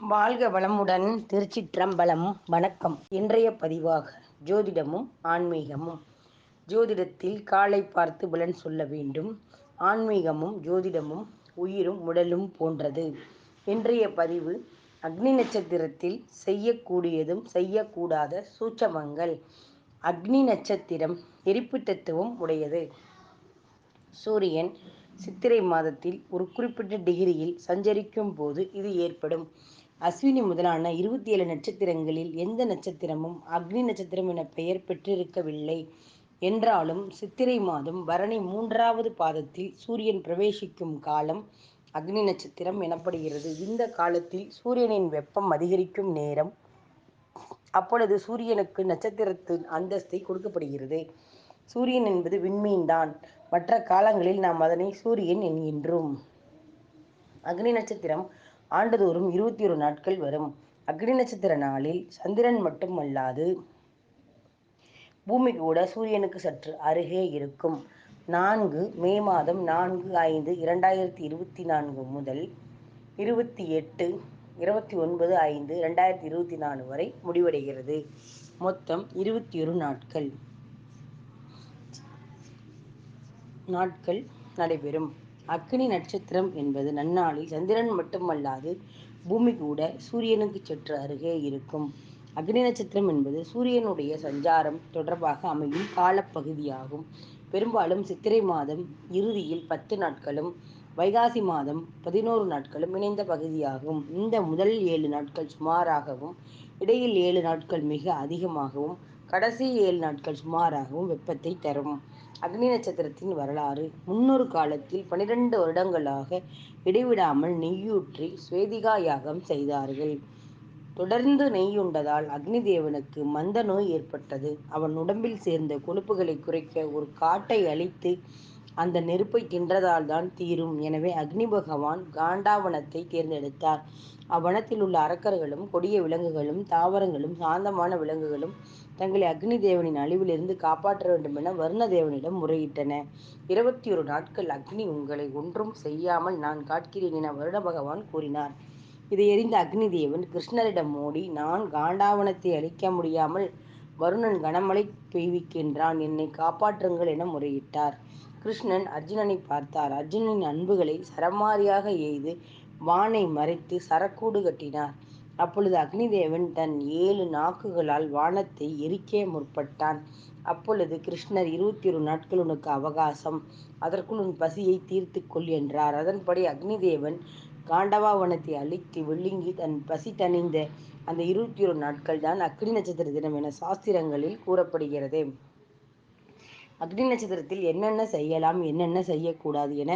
வாழ்க வளமுடன் திருச்சிற்றம்பலம். வணக்கம். இன்றைய பதிவாக ஜோதிடமும் ஆன்மீகமும். ஜோதிடத்தில் காலை பார்த்து பலன் சொல்ல வேண்டும். ஆன்மீகமும் ஜோதிடமும் உயிரும் உடலும் போன்றது. இன்றைய பதிவு அக்னி நட்சத்திரத்தில் செய்யக்கூடியதும் செய்யக்கூடாத சூட்சமங்கள். அக்னி நட்சத்திரம் எரிப்பு தத்துவம் உடையது. சூரியன் சித்திரை மாதத்தில் ஒரு குறிப்பிட்ட டிகிரியில் சஞ்சரிக்கும் போது இது ஏற்படும். அஸ்வினி முதலான இருபத்தி ஏழு நட்சத்திரங்களில் எந்த நட்சத்திரமும் அக்னி நட்சத்திரம் என பெயர் பெற்றிருக்கவில்லை. என்றாலும் சித்திரை மாதம் பரணி மூன்றாவது பாதத்தில் சூரியன் பிரவேசிக்கும் காலம் அக்னி நட்சத்திரம் எனப்படுகிறது. இந்த காலத்தில் சூரியனின் வெப்பம் அதிகரிக்கும் நேரம் அப்பொழுது சூரியனுக்கு நட்சத்திரத்தின் அந்தஸ்தை கொடுக்கப்படுகிறது. சூரியன் என்பது விண்மீன்தான் மற்ற காலங்களில் நாம் அதனை சூரியன் என்கின்றோம். அக்னி நட்சத்திரம் ஆண்டுதோறும் இருபத்தி ஒரு நாட்கள் வரும். அக்னி நட்சத்திர நாளில் சந்திரன் மட்டுமல்லாது பூமி கூட சூரியனுக்கு சற்று அருகே இருக்கும். நான்கு மே மாதம் நான்கு ஐந்து இரண்டாயிரத்தி இருபத்தி நான்கு முதல் இருபத்தி எட்டு இருபத்தி ஒன்பது ஐந்து ரெண்டாயிரத்தி இருபத்தி நாலு வரை முடிவடைகிறது. மொத்தம் இருபத்தி ஒரு நாட்கள். நாட்கள் நடைபெறும். அக்னி நட்சத்திரம் என்பது நன்னாளில் சந்திரன் மட்டுமல்லாது பூமி கூட சூரியனுக்கு சற்று அருகே இருக்கும். அக்னி நட்சத்திரம் என்பது சூரியனுடைய சஞ்சாரம் தொடர்பாக அமையும் காலப்பகுதியாகும். பெரும்பாலும் சித்திரை மாதம் இறுதியில் பத்து நாட்களும் வைகாசி மாதம் பதினோரு நாட்களும் இணைந்த பகுதியாகும். இந்த முதல் ஏழு நாட்கள் சுமாராகவும் இடையில் ஏழு நாட்கள் மிக அதிகமாகவும் கடைசி ஏழு நாட்கள் சுமாராகவும் வெப்பத்தை தரும். அக்னி நட்சத்திரத்தின் வரலாறு முன்னொரு காலத்தில் பனிரெண்டு வருடங்களாக இடைவிடாமல் நெய்யூற்றி ஸ்வேதிகா யாகம் செய்தார்கள். தொடர்ந்து நெய்யுண்டதால் அக்னி தேவனுக்கு மந்த நோய் ஏற்பட்டது. அவன் உடம்பில் சேர்ந்த கொழுப்புகளை குறைக்க ஒரு காட்டை அழித்து அந்த நெருப்பை தின்றதால் தான் தீரும். எனவே அக்னி பகவான் காண்டாவனத்தை தேர்ந்தெடுத்தார். அவ்வனத்தில் உள்ள அரக்கர்களும் கொடிய விலங்குகளும் தாவரங்களும் சாந்தமான விலங்குகளும் தங்களை அக்னி தேவனின் அழிவிலிருந்து காப்பாற்ற வேண்டும் என வருண தேவனிடம் முறையிட்டன. இருபத்தி ஒரு நாட்கள் அக்னி உங்களை ஒன்றும் செய்யாமல் நான் காட்கிறேன் என வருண பகவான் கூறினார். இதை எறிந்த அக்னி தேவன் கிருஷ்ணரிடம் ஓடி நான் காண்டாவனத்தை அழிக்க முடியாமல் வருணன் கனமழை பெய்விக்கின்றான் என்னை காப்பாற்றுங்கள் என முறையிட்டார். கிருஷ்ணன் அர்ஜுனனை பார்த்தார். அர்ஜுனனின் அன்புகளை சரமாரியாக எய்து வானை மறைத்து சரக்கூடு கட்டினார். அப்பொழுது அக்னிதேவன் தன் ஏழு நாக்குகளால் வானத்தை எரிக்க முற்பட்டான். அப்பொழுது கிருஷ்ணர் இருபத்தி ஒரு நாட்கள் உனக்கு அவகாசம் அதற்குள் உன் பசியை தீர்த்து கொள் என்றார். அதன்படி அக்னிதேவன் காண்டவா வனத்தை அழித்து விழுங்கி தன் பசி தணிந்த அந்த இருபத்தி ஒரு நாட்கள் தான் அக்னி நட்சத்திர தினம் என சாஸ்திரங்களில் கூறப்படுகிறது. அக்னி நட்சத்திரத்தில் என்னென்ன செய்யலாம் என்னென்ன செய்யக்கூடாது என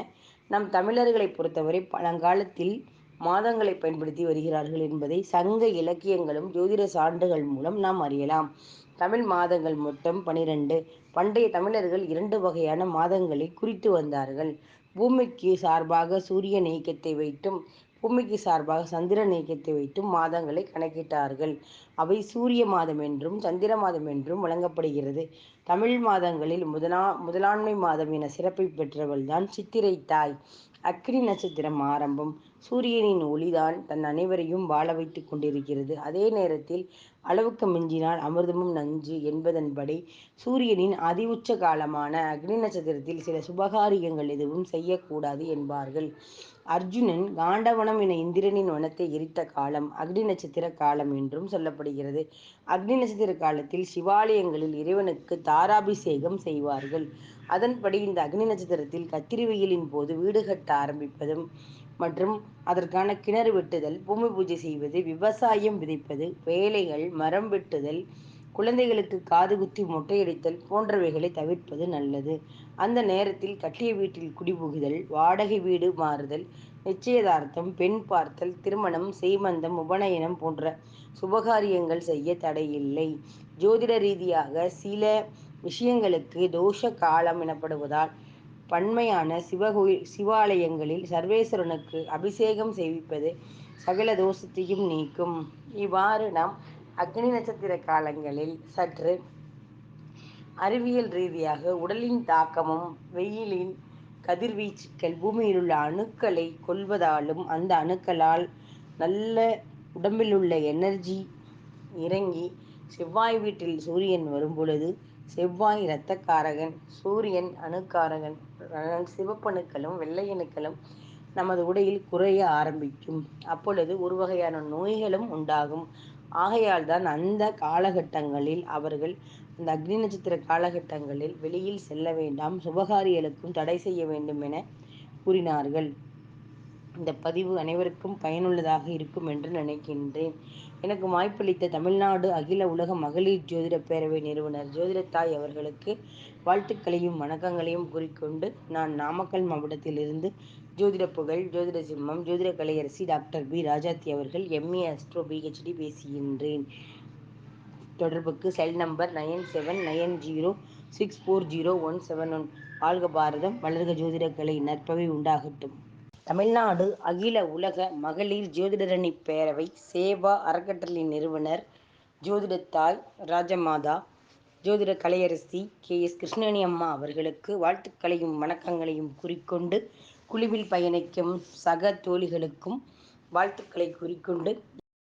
நம் தமிழர்களை பொறுத்தவரை பழங்காலத்தில் மாதங்களை பயன்படுத்தி வருகிறார்கள் என்பதை சங்க இலக்கியங்களும் ஜோதிட சான்றுகள் மூலம் நாம் அறியலாம். தமிழ் மாதங்கள் மொத்தம் பனிரெண்டு. பண்டைய தமிழர்கள் இரண்டு வகையான மாதங்களை குறித்து வந்தார்கள். பூமிக்கு சார்பாக சூரிய நீக்கத்தை வைத்தும் பூமிக்கு சார்பாக சந்திர நீக்கத்தை வைத்தும் மாதங்களை கணக்கிட்டார்கள். அவை சூரிய மாதம் என்றும் சந்திர மாதம் என்றும் வழங்கப்படுகிறது. தமிழ் மாதங்களில் முதலா முதலாண்மை மாதம் என சிறப்பை பெற்றவள் தான் சித்திரை தாய். அக்னி நட்சத்திரம் ஆரம்பம். சூரியனின் ஒளிதான் தன் அனைவரையும் வாழ வைத்துக் கொண்டிருக்கிறது. அதே நேரத்தில் அளவுக்கு மிஞ்சினால் அமிர்தமும் நஞ்சு என்பதன்படி சூரியனின் அதி உச்ச காலமான அக்னி நட்சத்திரத்தில் சில சுபகாரியங்கள் எதுவும் செய்யக்கூடாது என்பார்கள். அர்ஜுனன் காண்டவனம் என இந்திரனின் வனத்தை எரித்த காலம் அக்னி நட்சத்திர காலம் என்றும் சொல்லப்படுகிறது. அக்னி நட்சத்திர காலத்தில் சிவாலயங்களில் இறைவனுக்கு தாராபிஷேகம் செய்வார்கள். அதன்படி இந்த அக்னி நட்சத்திரத்தில் கத்திரி வெயிலின் போது வீடு கட்ட ஆரம்பிப்பதும் மற்றும் அதற்கான கிணறு வெட்டுதல் பூமி பூஜை செய்வது விவசாயம் விதைப்பது வேலைகள் மரம் வெட்டுதல் குழந்தைகளுக்கு காது குத்தி மொட்டையடித்தல் போன்றவைகளை தவிர்ப்பது நல்லது. அந்த நேரத்தில் கட்டிய வீட்டில் குடிபுகுதல் வாடகை வீடு மாறுதல் நிச்சயதார்த்தம் பெண் பார்த்தல் திருமணம் செய்மந்தம் உபநயனம் போன்ற சுபகாரியங்கள் செய்ய தடையில்லை. ஜோதிட ரீதியாக சில விஷயங்களுக்கு தோஷ காலம் எனப்படுவதால் பன்மையான சிவகோயில் சிவாலயங்களில் சர்வேஸ்வரனுக்கு அபிஷேகம் செய்விப்பது சகல தோஷத்தையும் நீக்கும். இவ்வாறு நாம் அக்னி நட்சத்திர காலங்களில் சற்று அறிவியல் ரீதியாக உடலின் தாக்கமும் வெயிலின் கதிர்வீச்சுக்கள் பூமியில் உள்ள அணுக்களை கொல்வதாலும் அந்த அணுக்களால் நல்ல உடம்பில் உள்ள எனர்ஜி இறங்கி செவ்வாய் வீட்டில் சூரியன் வரும்பொழுது செவ்வாய் இரத்தக்காரகன் சூரியன் அணுக்காரகன் சிவப்பணுக்களும் வெள்ளையணுக்களும் நமது உடையில் குறைய ஆரம்பிக்கும். அப்பொழுது ஒரு வகையான நோய்களும் உண்டாகும். ஆகையால் தான் அந்த காலகட்டங்களில் அவர்கள் அந்த அக்னி நட்சத்திர காலகட்டங்களில் வெளியில் செல்ல வேண்டாம் சுபகாரியங்களுக்கும் தடை செய்ய வேண்டும் என கூறினார்கள். இந்த பதிவு அனைவருக்கும் பயனுள்ளதாக இருக்கும் என்று நினைக்கின்றேன். எனக்கு வாய்ப்பளித்த தமிழ்நாடு அகில உலக மகளிர் ஜோதிட பேரவை நிறுவனர் ஜோதிடத்தாய் அவர்களுக்கு வாழ்த்துக்களையும் வணக்கங்களையும் கூறிக்கொண்டு நான் நாமக்கல் மாவட்டத்திலிருந்து ஜோதிட புகழ் ஜோதிட சிம்மம் ஜோதிட கலையரசி டாக்டர் பி. ராஜாத்தி அவர்கள் எம்ஏ அஸ்ட்ரோ பிஹெச்டி பேசுகின்றேன். தொடர்புக்கு cell number nine seven nine zero six four zero one seven one. வாழ்க பாரதம். வளர்க ஜோதிடக்கலை நற்பவை உண்டாகட்டும். தமிழ்நாடு அகில உலக மகளிர் ஜோதிடரணி பேரவை சேவா அறக்கட்டளை நிறுவனர் ஜோதிடத்தாய் ராஜமாதா ஜோதிட கலையரசி கே. எஸ். கிருஷ்ணணி அம்மா அவர்களுக்கு வாழ்த்துக்களையும் வணக்கங்களையும் குறிக்கொண்டு குழுவில் பயணிக்கும் சக தோழிகளுக்கும் வாழ்த்துக்களை குறிக்கொண்டு